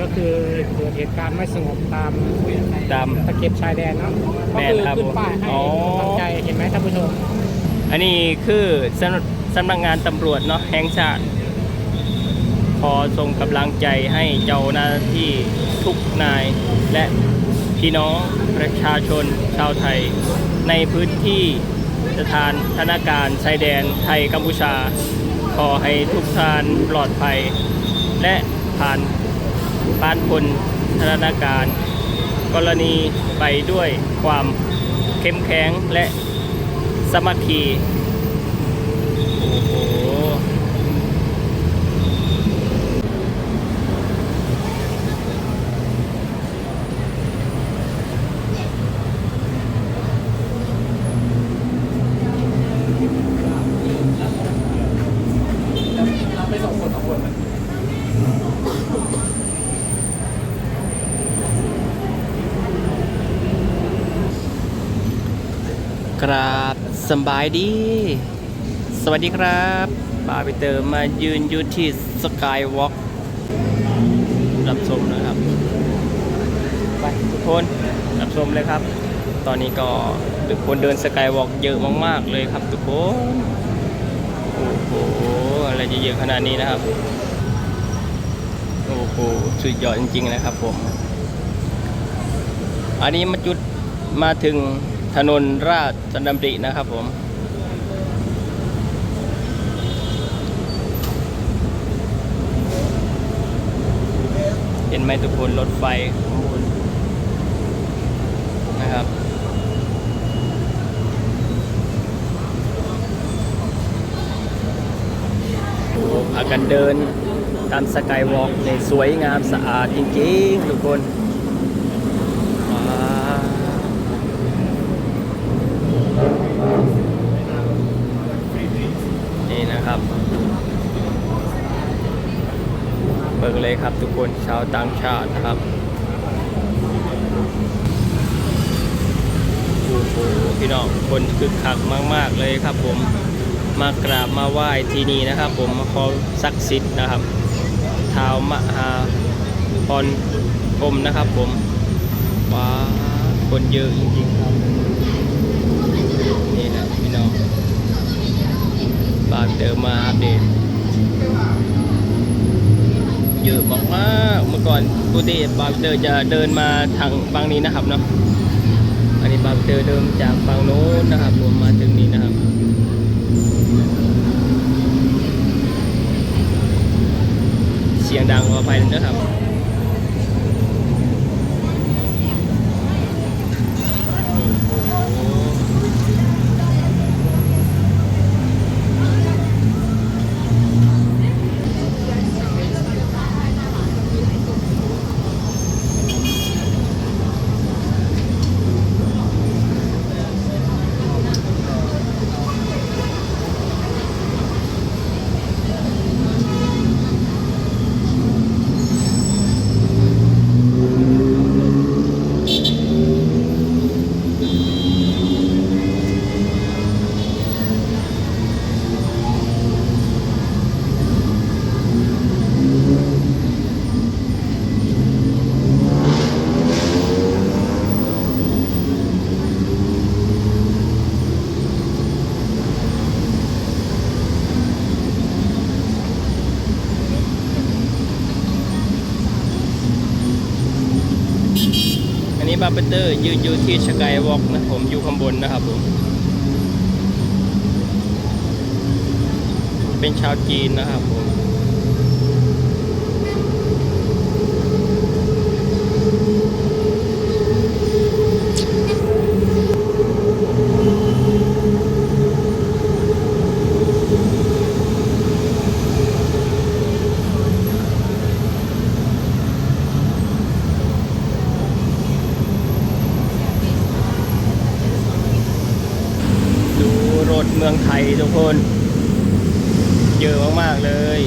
ก็คือเกิดเหตุการณ์ไม่สงบตามตาม ตะเข็บชายแดนเนาะแม่ก็นคือครับขึ้นป้ายให้อ๋อ กำลังใจเห็นไหมท่านผู้ชมอันนี้คือสำนักสำนักงานตำรวจเนาะแห่งชาติขอส่งกำลังใจให้เจ้าหน้าที่ทุกนาย และพี่น้องประชาชนชาวไทย ในพื้นที่สถานธนาการชายแดนไทยกัมพูชา ขอให้ทุกท่านปลอดภัย และผ่าน บ้านพ้นสถาการ กรณีไปด้วยความเข้มแข็งและสมัคคีโอ้โห ไปสองคนสองคน กราบสบายดี สวัสดีครับบาร์บิเตอร์มายืนอยู่ที่สกายวอล์กรับชมนะครับ ไปทุกคนรับชมเลยครับ ตอนนี้ก็คนเดินสกายวอล์กเยอะมาก ๆ เลยครับทุกคนโอ้โหอะไรจะเยอะขนาดนี้นะครับโอ้โหสุดยอดจริง ๆ นะครับผม อันนี้มาจุดมาถึง ถนนราชดำรินะครับผม เห็นไหมทุกคนรถไฟข้างบนนะครับอ้พากันเดินตามสกายวอล์กในสวยงามสะอาดจริงๆ ทุกคน ว้าว นะครับเบิกเลยครับทุกคนชาวต่างชาตินะครับโอ้โหพี่น้องคนคึกคักมาก ๆ เลยครับผมมากราบมาไหว้ที่นี่นะครับ ผมมาขอศักดิ์สิทธิ์นะครับท้าวมหาพรพรหมนะครับ ผมว้าคนเยอะจริงๆครับนี่นะพี่น้อง เดิมมาอัปเดต เยอะมากเมื่อก่อนปกติบางเตอร์จะเดินมาทางฝั่งนี้นะครับเนาะอันนี้บางเตอร์เดินจากฝั่งโน้นนะครับผมมาถึงนี้นะครับเสียงดังกว่าไปนะครับ นี้บาร์เบเตอร์ยืนอยู่ที่สกายวอล์กนะผมอยู่ข้างบนนะครับผมเป็นชาวจีนนะครับผม ดูรถเมืองไทยทุกคน เยอะมากๆเลย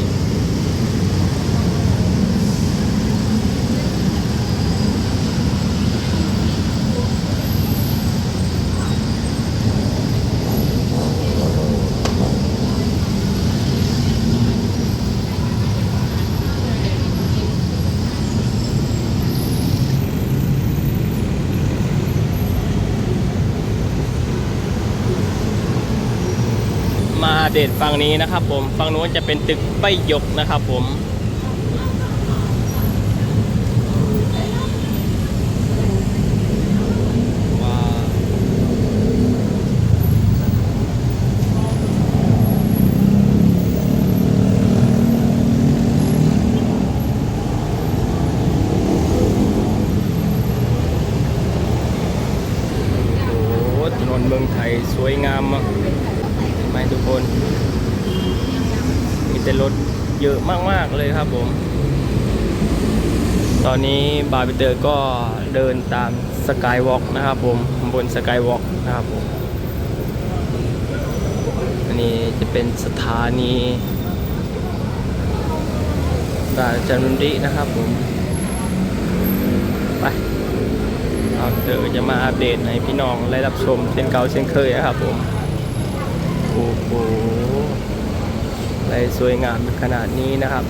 โเดตฝั่งนี้นะครับผมฝั่งนู้นจะเป็นตึกใบหยกนะครับผม ว้าวโอ้โหถนนเมืองไทยสวยงามมากเห็นไหมทุกคน มีแต่รถเยอะมากๆเลยครับผม ตอนนี้บาร์บิเตอร์ก็เดินตามสกายวอล์กนะครับผมบนสกายวอล์กนะครับผมอันนี้จะเป็นสถานีราชดำรินะครับผม ไปเอาเดี๋ยวจะมาอัปเดตให้พี่น้องได้รับชมเช่นเก่าเช่นเคยนะครับผม โอ้โห ได้สวยงามขนาดนี้นะครับ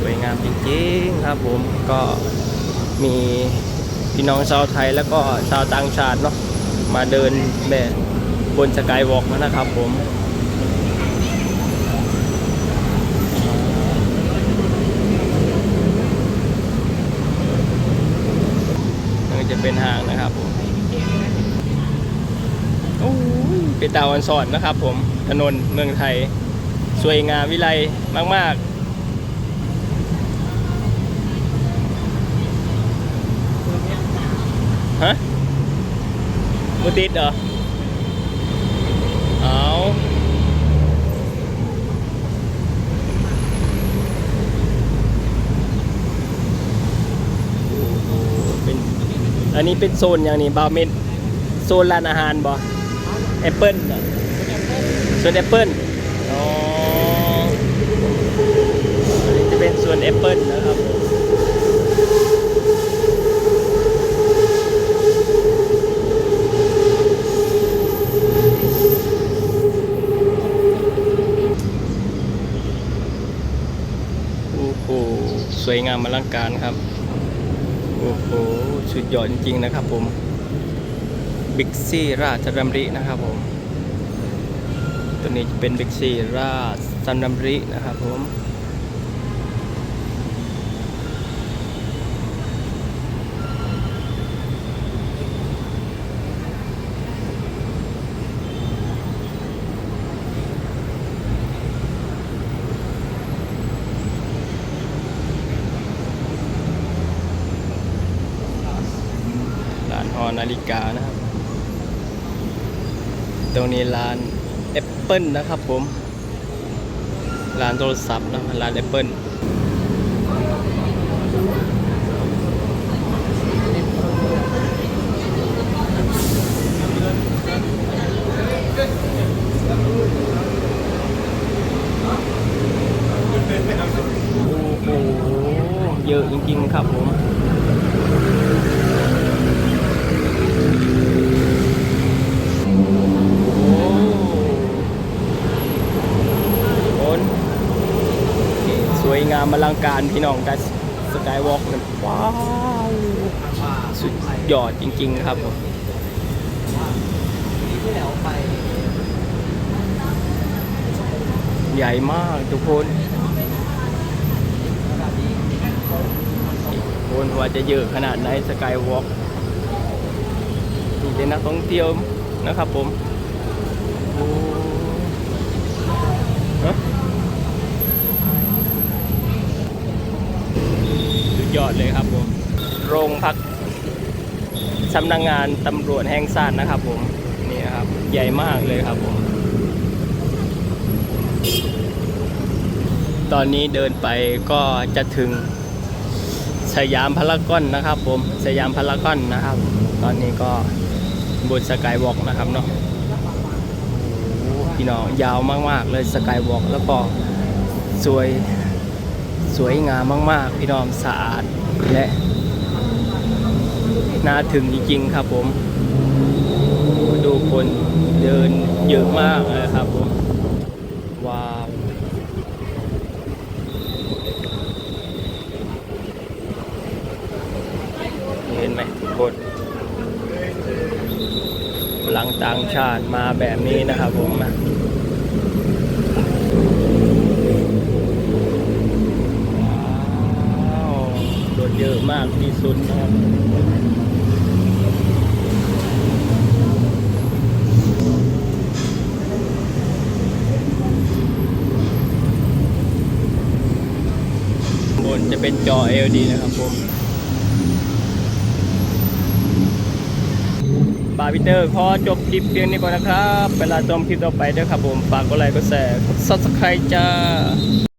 สวยงามจริงๆครับผมก็มีพี่น้องชาวไทยแล้วก็ชาวต่างชาติเนาะมาเดินแบบบนสกายวอล์กนะครับผมนั่จะเป็นห้างนะครับผมโอ้ยเป็นตาวันสอนนะครับผมถนนเมืองไทย สวยงามวิไลมาก ๆฮะมือติดเหรอ เอาเป็นอันนี้เป็นโซนอย่างนี้บาวเมนโซนร้านอาหารบ่แอปเปิลโซนแอปเปิลอ๋ออันนี้จะ เป็นโซนแอปเปิลนะครับโอ้โหสวยงามอลังการครับ โอ้โหสุดยอดจริงๆนะครับผมบิ๊กซี่ราชดำรินะครับผม ตัวนี้จะเป็นบิ๊กซี่ราชดำรินะครับผม อนาฬิกานะครับ ตรงนี้ร้าน Apple นะครับผม ร้านโทรศัพท์นะครับร้าน Apple โอ้โห เยอะจริงๆครับผม โอ้โอนส วยงามอลังการพี่น้องกันสกายวอล์กนี่ยว้าวสุดยอดจริง ๆ ครับผมใหญ่มากทุกคนคนว่าจะเยอะขนาดไหนสกายวอล์กมีแต่นักท่องเที่ยวนะครับผมโอ้ฮะสุด ยอดเลยครับผม โรงพักสำนักงงานตำรวจแห่งชาตินะครับผม นี่ครับ ใหญ่มากเลยครับผม ตอนนี้เดินไปก็จะถึงสยามพารากอนนะครับผม สยามพารากอนนะครับ ตอนนี้ก็บนสกายวอล์กนะครับเนาะพี่น้องยาวมากๆเลยสกายวอล์กแล้วก็สวย สวยงามมาก ๆ พี่น้องสะอาดและน่าถึงจริง ๆ ครับผม ดูคนเดินเยอะมากเลยครับผม ว้าว เห็นไหมทุกคนหลังต่างชาติมาแบบนี้นะครับผมนะ ถ เยอะมากที่สุดนะครับบนจะเป็นจอ LED นะครับผมบาร์บิเตอร์ขอจบคลิปเพียงนี้ก่อนนะครับ เวลาชมคลิปต่อไปด้วยครับผม ฝากกดไลค์กดแชร์กด subscribe จ้า